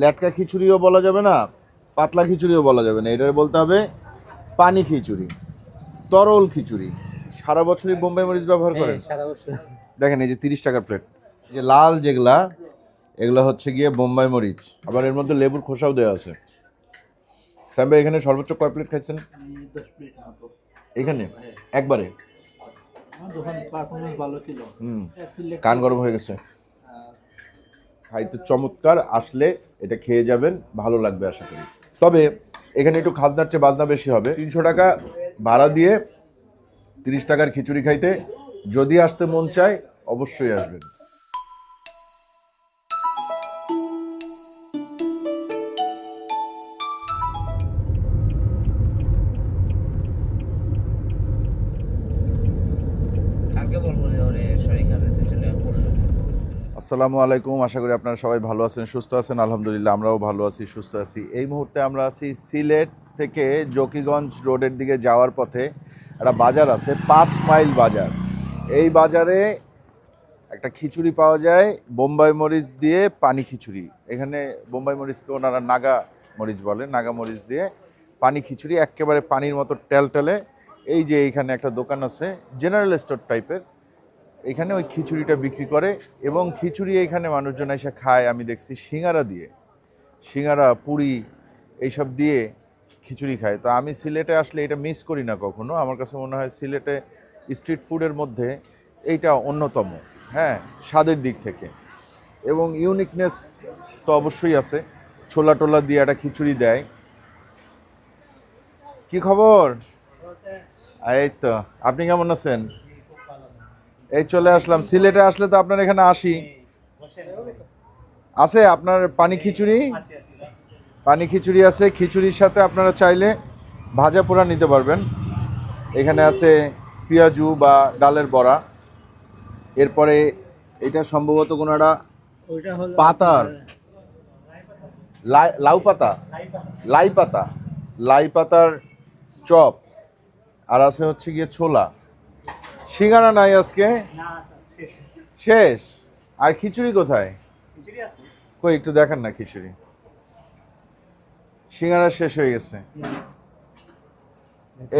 ল্যাটকা খিচুড়িও বলা যাবে না পাতলা খিচুড়িও বলা যাবে না। এটার বলতে হবে পানি খিচুড়ি তরল খিচুড়ি। সারা বছরই বোম্বাই মরিচ ব্যবহার করেন? হ্যাঁ, সারা বছর। দেখেন এই যে তিরিশ টাকার প্লেট যে লাল যেগুলা এগুলো হচ্ছে গিয়ে বোম্বাই মরিচ। আবার এর মধ্যে লেবুর খোসাও দেওয়া আছে। স্যাম ভাই এখানে সর্বোচ্চ কয় প্লেট খাইছেন? এখানে? একবারে? কান গরম হয়ে গেছে। খাইতে চমৎকার, আসলে এটা খেয়ে যাবেন, ভালো লাগবে আশা করি। তবে এখানে একটু খাজনার চেয়ে বাজনা বেশি হবে। তিনশো টাকা ভাড়া দিয়ে তিরিশ টাকার খিচুড়ি খাইতে, যদি আসতে মন চায়, অবশ্যই আসবেন। আসসালামু আলাইকুম। আশা করি আপনারা সবাই ভালো আছেন, সুস্থ আছেন। আলহামদুলিল্লাহ, আমরাও ভালো আছি, সুস্থ আছি। এই মুহূর্তে আমরা আছি সিলেট থেকে জকিগঞ্জ রোডের দিকে যাওয়ার পথে একটা বাজার আছে, পাঁচ মাইল বাজার। এই বাজারে একটা খিচুড়ি পাওয়া যায়, বোম্বাই মরিচ দিয়ে পানি খিচুড়ি। এখানে বোম্বাই মরিচকে ওনারা নাগা মরিচ বলে, নাগা মরিচ দিয়ে পানি খিচুড়ি, একেবারে পানির মতো টেলটেলে। এই যে এইখানে একটা দোকান আছে জেনারেল স্টোর টাইপের এখানে ওই খিচুড়িটা বিক্রি করে এবং খিচুড়ি এখানে মানুষজন এসে খায় আমি দেখছি সিঙ্গারা দিয়ে। সিঙ্গারা পুরি এইসব দিয়ে খিচুড়ি খায়। তো আমি সিলেটে আসলে এটা মিস করি না কখনো। আমার কাছে মনে হয় সিলেটে স্ট্রিট ফুডের মধ্যে এইটা অন্যতম হ্যাঁ স্বাদের দিক থেকে। এবং ইউনিকনেস তো অবশ্যই আছে। ছোলা টোলা দিয়ে একটা খিচুড়ি দেয়। কি খবর? এই তো আপনি কেমন আছেন? এই চলে আসলাম। সিলেটে আসলে তো আপনার এখানে আসি। আছে আপনার পানি খিচুড়ি? পানি খিচুড়ি আছে। খিচুড়ির সাথে আপনারা চাইলে ভাজা পোড়া নিতে পারবেন। এখানে আছে পেঁয়াজু বা ডালের বড়া। এরপরে এটা সম্ভবত কোনো একটা পাতার লাই- লাউ পাতা। লাই পাতা। লাই পাতার চপ। আর আছে হচ্ছে গিয়ে ছোলা। সিঙ্গারা নাই আজকে? শেষ। শেষ? আর খিচুড়ি কোথায়? কই একটু দেখান না খিচুড়ি। সিঙ্গারা শেষ হয়ে গেছে।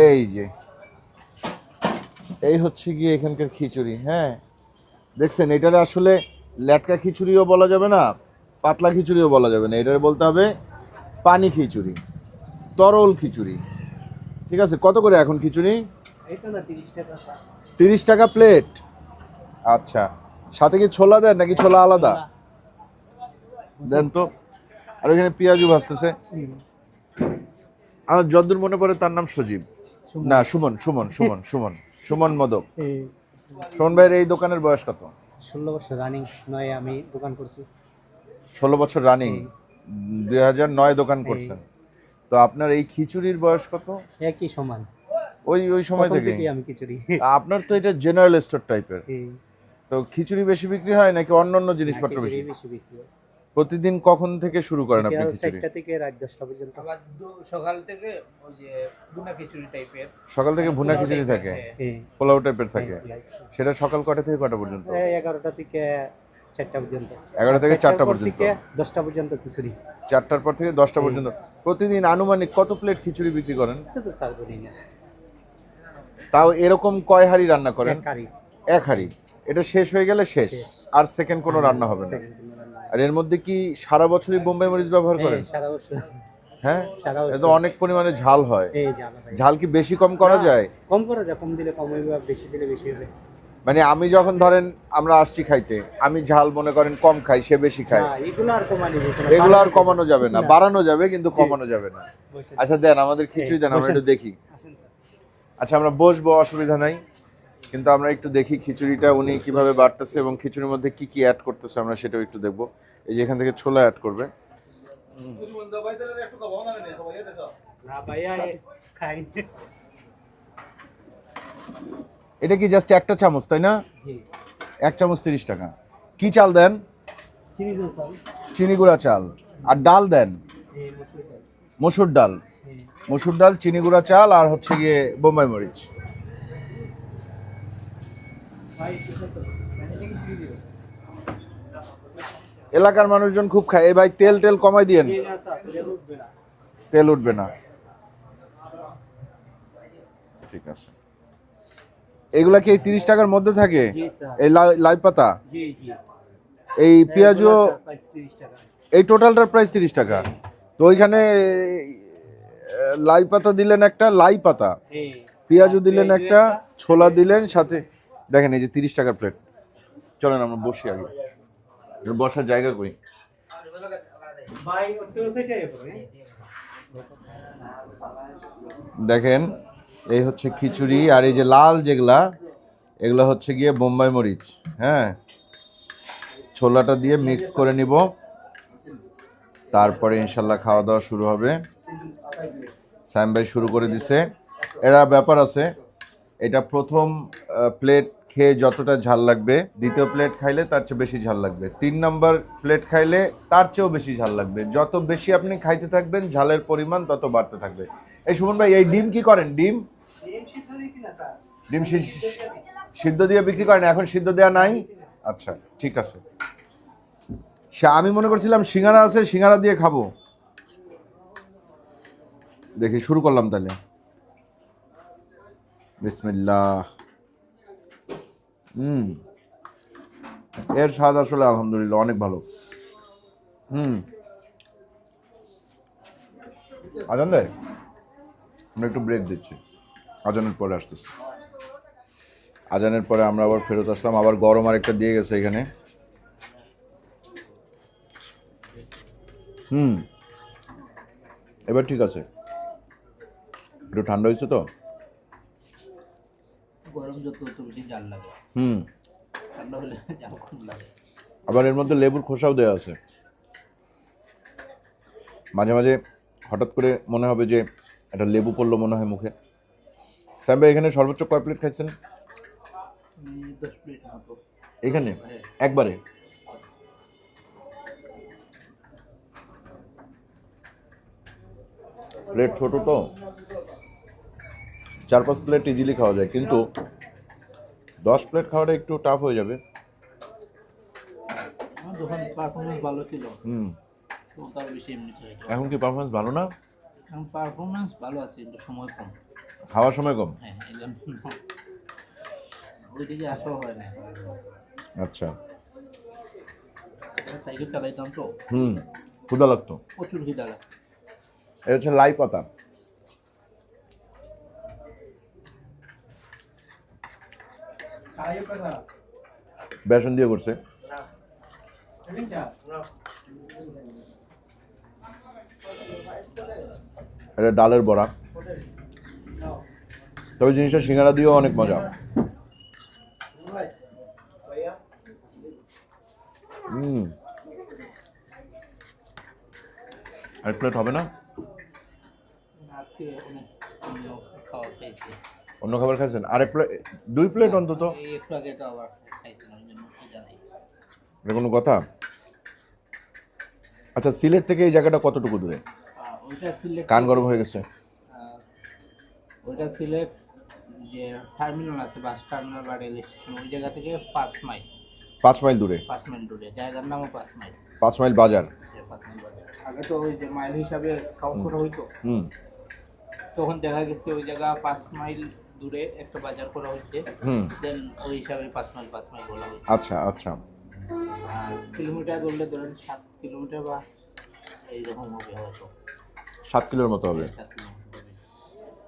এই যে। এই হচ্ছে গিয়ে এখানকার খিচুড়ি হ্যাঁ। দেখছেন এটার আসলে ল্যাটকা খিচুড়িও বলা যাবে না পাতলা খিচুড়িও বলা যাবে না। এটার বলতে হবে পানি খিচুড়ি তরল খিচুড়ি। ঠিক আছে কত করে এখন খিচুড়ি? তিরিশ টাকা প্লেট? আচ্ছা। সাথে কি ছোলা দেন নাকি ছোলা আলাদা? দেন তো। আর ওইখানে পেঁয়াজু ভাজতেছে। আমার যদ্দূর মনে পড়ে তার নাম সজীব। না সুমন সুমন সুমন সুমন সুমন মদক। সুমন ভাইয়ের এই দোকানের বয়স কত? ষোলো বছর রানিং নয় আমি দোকান করছি। ষোলো বছর রানিং। দুই হাজার নয় দোকান করছেন। তো আপনার এই খিচুড়ির বয়স কত? একই সমান। ওই ওই সময় থেকে আমি খিচুড়ি। আপনার তো এটা জেনারেল স্টোর টাইপের তো খিচুড়ি বেশি বিক্রি হয় নাকি অন্যান্য জিনিসপত্র বেশি? বেশি বিক্রি হয়। প্রতিদিন কখন থেকে শুরু করেন আপনি খিচুড়ি? থেকে রাত দশটা পর্যন্ত। সকাল থেকে ওই যে বুনা খিচুড়ি টাইপের সকাল থেকে ভুনা খিচুড়ি থাকে? পোলাও টাইপের থাকে? সেটা সকাল কটা থেকে কটা পর্যন্ত? এই এগারোটা থেকে চারটা পর্যন্ত। এগারো থেকে চারটা পর পর্যন্ত? থেকে দশটা পর্যন্ত খিচুড়ি। চারটার পর থেকে দশটা পর্যন্ত। প্রতিদিন আনুমানিক কত প্লেট খিচুড়ি বিক্রি করেন? তো সার করি না। তাও এরকম কয় হাড়ি রান্না করেন? এক হাড়ি। এটা শেষ হয়ে গেলে শেষ। আর সেকেন্ড কোনো রান্না হবে না। হয়। আর এর মধ্যে কি সারা বছরই বোম্বাই মরিচ ব্যবহার হ্যাঁ, করেন? সারা বছর। হ্যাঁ? সারা এ বছর। তো অনেক পরিমাণে ঝাল হয়। হয়। ঝাল কি বেশি কম করা যায়? কম করা যায় কম দিলে কম হইবে বেশি দিলে বেশি হবে মানে আমি যখন ধরেন আমরা আসছি খাইতে আমি ঝাল মনে করেন কম খাই সে বেশি খায়। এগুলো আর কমানি যাবে না না। বাড়ানো যাবে কিন্তু কমানো যাবে না। আচ্ছা দেন আমাদের খিচুড়ি দেন আমরা একটু দেখি। আচ্ছা আমরা বসবো অসুবিধা নাই। কিন্তু আমরা একটু দেখি খিচুড়িটা উনি কীভাবে বাড়তেছে এবং খিচুড়ির মধ্যে কি কি অ্যাড করতেছে আমরা সেটাও একটু দেখব। এই যে এখান থেকে ছোলা অ্যাড করবে। এটা কি জাস্ট একটা চামচ তাই না? এক চামচ তিরিশ টাকা। কি চাল দেন? চিনি গুঁড়া চাল। আর ডাল দেন? মসুর ডাল। মসুর ডাল চিনি গুঁড়া চাল আর হচ্ছে গিয়ে বোম্বাই মরিচ। এলাকার মানুষজন খুব খায়। এই ভাই তেল তেল কমাই দিয়েন। তেল উঠবে না। ঠিক আছে। এগুলা কি এই তিরিশ টাকার মধ্যে থাকে? এই লাই পাতা? এই পেঁয়াজও এই টোটালটার প্রাইস তিরিশ টাকা। তো ওইখানে লাই পাতা দিলেন একটা লাই পাতা। পেঁয়াজও দিলেন একটা ছোলা দিলেন সাথে দেখেন এই যে তিরিশ টাকার প্লেট চলেন আমরা বসি আগে। বসার জায়গা সাইডে দেখেন এই হচ্ছে খিচুড়ি আর এই যে লাল যেগুলা এগুলো হচ্ছে গিয়ে বোম্বাই মরিচ। হ্যাঁ। ছোলাটা দিয়ে মিক্স করে নিব। তারপরে ইনশাল্লাহ খাওয়া দাওয়া শুরু হবে। স্যাম ভাই শুরু করে দিছে। এরা ব্যাপার আছে, এটা প্রথম প্লেট খেয়ে যতটা ঝাল লাগবে, দ্বিতীয় প্লেট খাইলে তার চেয়ে বেশি ঝাল লাগবে। তিন নম্বর প্লেট খাইলে তার চেয়েও বেশি ঝাল লাগবে। যত বেশি আপনি খাইতে থাকবেন, ঝালের পরিমাণ তত বাড়তে থাকবে। এই সুমন ভাই, এই ডিম কি করেন? ডিম? ডিম সিদ্ধ দিয়ে বিক্রি করেন? এখন সিদ্ধ দেওয়া নাই? আচ্ছা ঠিক আছে। আমি মনে করছিলাম সিঙ্গারা আছে, সিঙ্গারা দিয়ে খাব। দেখি, শুরু করলাম তাহলে। বিসমিল্লাহ। হুম। এর স্বাদ আসলে আলহামদুলিল্লাহ অনেক ভালো। হুম। আজান দেয় আমরা একটু ব্রেক দিচ্ছি। আজানের পরে আসতেছি। আজানের পরে আমরা আবার ফেরত আসলাম। আবার গরম আরেকটা দিয়ে গেছে এখানে। হুম। এবার ঠিক আছে। একটু ঠান্ডা হয়েছে তো? গরম যত বেশি জাল লাগে। হুম। ঠান্ডা হলে জাল কম লাগে। আবার এর মধ্যে লেবুর খোসাও দেওয়া আছে। মাঝে মাঝে হঠাৎ করে মনে হবে যে একটা লেবু পড়ল মনে হয় মুখে। স্যাম ভাই এখানে সর্বোচ্চ কয় প্লেট খাইছেন? এখানে? একবারে? প্লেট ছোট তো? চার পাঁচ প্লেট ইজিলি খাওয়া যায়। কিন্তু দশ প্লেট খাওয়াটা একটু টাফ হয়ে যাবে। আমার যখন পারফরমেন্স ভালো ছিল। হুম। তো বেশি এমনি এখন কি পারফরমেন্স ভালো না? এখন পারফরমেন্স ভালো আছে কিন্তু সময় কম। খাওয়ার সময় কম? হ্যাঁ ওইদিকে হয় না। আচ্ছা। সাইকেল চালাইতাম তো। হুম। ক্ষুদা লাগতো? প্রচুর খিদা লাগে এটা হচ্ছে লাই পাতা। বেসন দিয়ে করছে। এটা ডালের বড়া। তবে জিনিসটা সিঙ্গারা দিয়েও অনেক মজা। হুম। প্লেট হবে না? আজকে খাওয়া পেয়েছি অন্য খাবার খাইছেন? আরেক প্লেট দুই প্লেট অন্তত? এটা কোনো কথা? আচ্ছা সিলেট থেকে এই জায়গাটা কতটুকু দূরে? কান গরম হয়ে গেছে। ওইটা সিলেট যে টার্মিনাল আছে বাস টার্মিনাল বা রেল স্টেশন ওই জায়গা থেকে পাঁচ মাইল। পাঁচ মাইল দূরে? পাঁচ মাইল দূরে জায়গার নামও পাঁচ মাইল। পাঁচ মাইল বাজার? পাঁচ মাইল বাজার। আগে তো ওই যে মাইল হিসাবে কাউন্ট করা হইতো। হুম। তখন দেখা গেছে ওই জায়গা পাঁচ মাইল দূরে একটা বাজার করা হুম। দেন ওই হিসাবে পাঁচ মাইল পাঁচ মাইল বলা আচ্ছা আচ্ছা। আর কিলোমিটার বললে ধরেন সাত কিলোমিটার বা এইরকম হবে হয়তো। সাত কিলোর মতো হবে।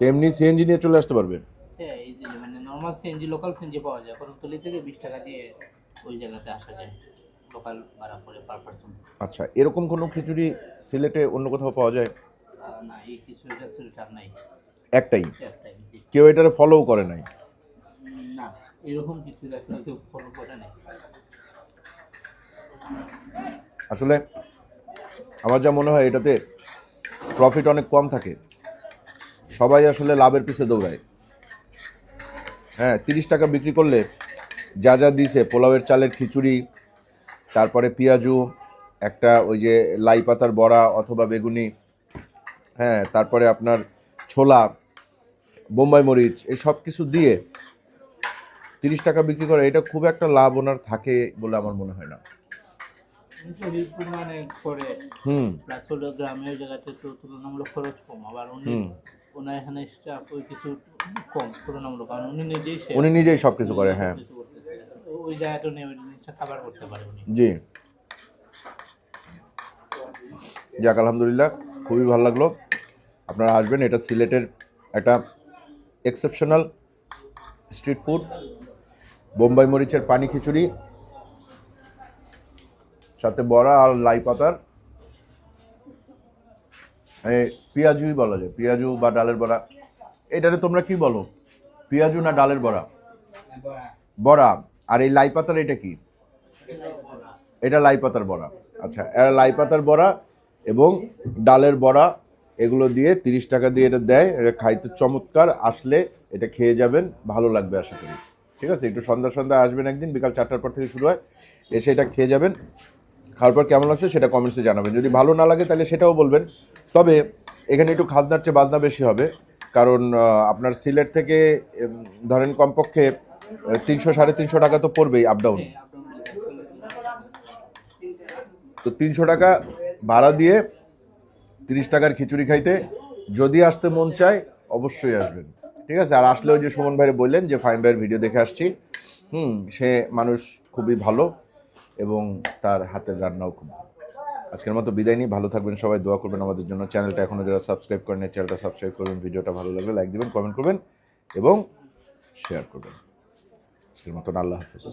তেমনি সিএনজি নিয়ে চলে আসতে পারবে? হ্যাঁ ইজিলি মানে নর্মাল সিএনজি লোকাল সিএনজি পাওয়া যায়। করমতলি থেকে বিশ টাকা দিয়ে ওই জায়গাতে আসা যায়। লোকাল ভাড়া করে পার পার্সন আচ্ছা এরকম কোনো খিচুড়ি সিলেটে অন্য কোথাও পাওয়া যায়? না এই কিছু এটা সিলটার নাই। একটাই? একটাই। কেউ এটারে ফলোও করে নাই। এরকম কিছু কেউ ফলো করে নাই। আসলে আমার যা মনে হয় এটাতে প্রফিট অনেক কম থাকে। সবাই আসলে লাভের পিছে দৌড়ায়। হ্যাঁ তিরিশ টাকা বিক্রি করলে যা যা দিছে পোলাওয়ের চালের খিচুড়ি তারপরে পেঁয়াজু একটা ওই যে লাই পাতার বড়া অথবা বেগুনি হ্যাঁ তারপরে আপনার ছোলা বোম্বাই মরিচ এই সব কিছু দিয়ে তিরিশ টাকা বিক্রি করে এটা খুব একটা লাভ ওনার থাকে বলে আমার মনে হয় না। হুম। গ্রামের জায়গাতে তো তুলনামূলক খরচ কম আবার উনি ওনার এখানে স্টাফ ওই কিছু কম তুলনামূলক কারণ উনি নিজেই উনি নিজেই সব কিছু করে হ্যাঁ। ওই জায়গাটা উনি খাবার করতে পারে উনি। জি। যাক আলহামদুলিল্লাহ খুবই ভালো লাগল। আপনারা আসবেন এটা সিলেটের একটা এক্সেপশনাল স্ট্রিট ফুড বোম্বাই মরিচের পানি খিচুড়ি, সাথে বড়া আর লাই পাতার। পেঁয়াজুই বলা যায়, পেঁয়াজু বা ডালের বড়া। এটারে তোমরা কি বলো? পেঁয়াজু না ডালের বড়া? বড়া। আর এই লাই পাতার এটা কি? এটা লাই পাতার বড়া। আচ্ছা লাই পাতার বড়া এবং ডালের বড়া এগুলো দিয়ে তিরিশ টাকা দিয়ে এটা দেয়, এটা খাইতে চমৎকার, আসলে এটা খেয়ে যাবেন, ভালো লাগবে আশা করি। ঠিক আছে? একটু সন্ধ্যা সন্ধ্যা আসবেন একদিন, বিকাল চারটার পর থেকে শুরু হয়, এসে এটা খেয়ে যাবেন। খাওয়ার পর কেমন লাগছে সেটা কমেন্টসে জানাবেন। যদি ভালো না লাগে তাহলে সেটাও বলবেন। তবে এখানে একটু খাজনার চেয়ে বাজনা বেশি হবে, কারণ আপনার সিলেট থেকে ধরেন কমপক্ষে তিনশো, সাড়ে তিনশো টাকা তো পড়বেই আপ ডাউন তো তিনশো টাকা ভাড়া দিয়ে তিরিশ টাকার খিচুড়ি খাইতে যদি আসতে মন চায়, অবশ্যই আসবেন। ঠিক আছে? আর আসলে ওই যে সুমন ভাইরে বললেন যে, ফাইন ভাইয়ের ভিডিও দেখে আসছি। হুম, সে মানুষ খুবই ভালো এবং তার হাতের রান্নাও খুব ভালো। আজকের মতো বিদায় নিই। ভালো থাকবেন সবাই, দোয়া করবেন আমাদের জন্য। চ্যানেলটা এখনও যারা সাবস্ক্রাইব করেন চ্যানেলটা সাবস্ক্রাইব করবেন, ভিডিওটা ভালো লাগলে লাইক দেবেন, কমেন্ট করবেন এবং শেয়ার করবেন। আজকের মতন আল্লাহ হাফিজ।